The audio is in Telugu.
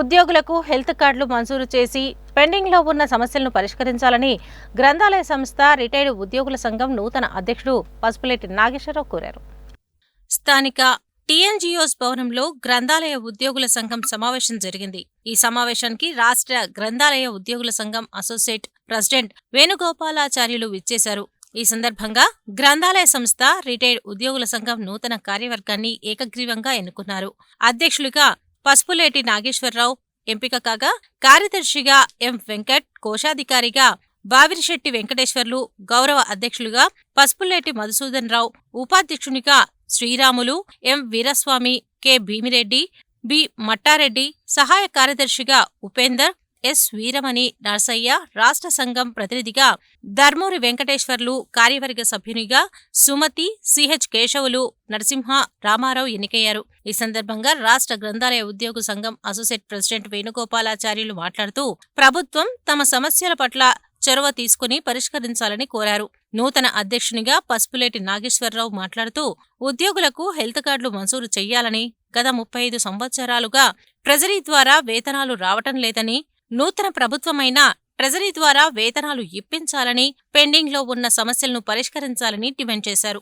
ఉద్యోగులకు హెల్త్ కార్డులు మంజూరు చేసి పెండింగ్లో ఉన్న సమస్యలను పరిష్కరించాలని గ్రంథాలయ సంస్థ రిటైర్డ్ ఉద్యోగుల సంఘం నూతన అధ్యక్షుడు పసుపులేటి నాగేశ్వరరావు కోరారు. స్థానిక టీఎన్జిఓస్ భవనంలో గ్రంథాలయ ఉద్యోగుల సంఘం సమావేశం జరిగింది. ఈ సమావేశానికి రాష్ట్ర గ్రంథాలయ ఉద్యోగుల సంఘం అసోసియేట్ ప్రెసిడెంట్ వేణుగోపాలాచార్యులు విచ్చేశారు. ఈ సందర్భంగా గ్రంథాలయ సంస్థ రిటైర్డ్ ఉద్యోగుల సంఘం నూతన కార్యవర్గాన్ని ఏకగ్రీవంగా ఎన్నుకున్నారు. అధ్యక్షులుగా పసుపులేటి నాగేశ్వరరావు ఎంపిక కాగా కార్యదర్శిగా ఎం వెంకట్ కోశాధికారిగా బావిరిశెట్టి వెంకటేశ్వర్లు గౌరవ అధ్యక్షులుగా Pasupuleti Madhusudan Rao ఉపాధ్యక్షునిగా Sriramulu M Veeraswamy K Bhimireddy B Mattareddy సహాయ కార్యదర్శిగా ఉపేందర్ ఎస్ వీరమణి నర్సయ్య రాష్ట్ర సంఘం ప్రతినిధిగా ధర్మూరి వెంకటేశ్వర్లు కార్యవర్గ సభ్యునిగా సుమతి సిహెచ్ కేశవులు నరసింహ రామారావు ఎన్నికయ్యారు. ఈ సందర్భంగా రాష్ట్ర గ్రంథాలయ ఉద్యోగ సంఘం అసోసియేట్ ప్రెసిడెంట్ వేణుగోపాలాచార్యులు మాట్లాడుతూ ప్రభుత్వం తమ సమస్యల పట్ల చొరవ తీసుకుని పరిష్కరించాలని కోరారు. నూతన అధ్యక్షునిగా పసుపులేటి నాగేశ్వరరావు మాట్లాడుతూ ఉద్యోగులకు హెల్త్ కార్డులు మంజూరు చేయాలని గత ముప్పై ఐదు సంవత్సరాలుగా ట్రెజరీ ద్వారా వేతనాలు రావటం లేదని నూతన ప్రభుత్వమైన ట్రెజరీ ద్వారా వేతనాలు ఇప్పించాలని పెండింగ్లో ఉన్న సమస్యలను పరిష్కరించాలని డిమాండ్ చేశారు.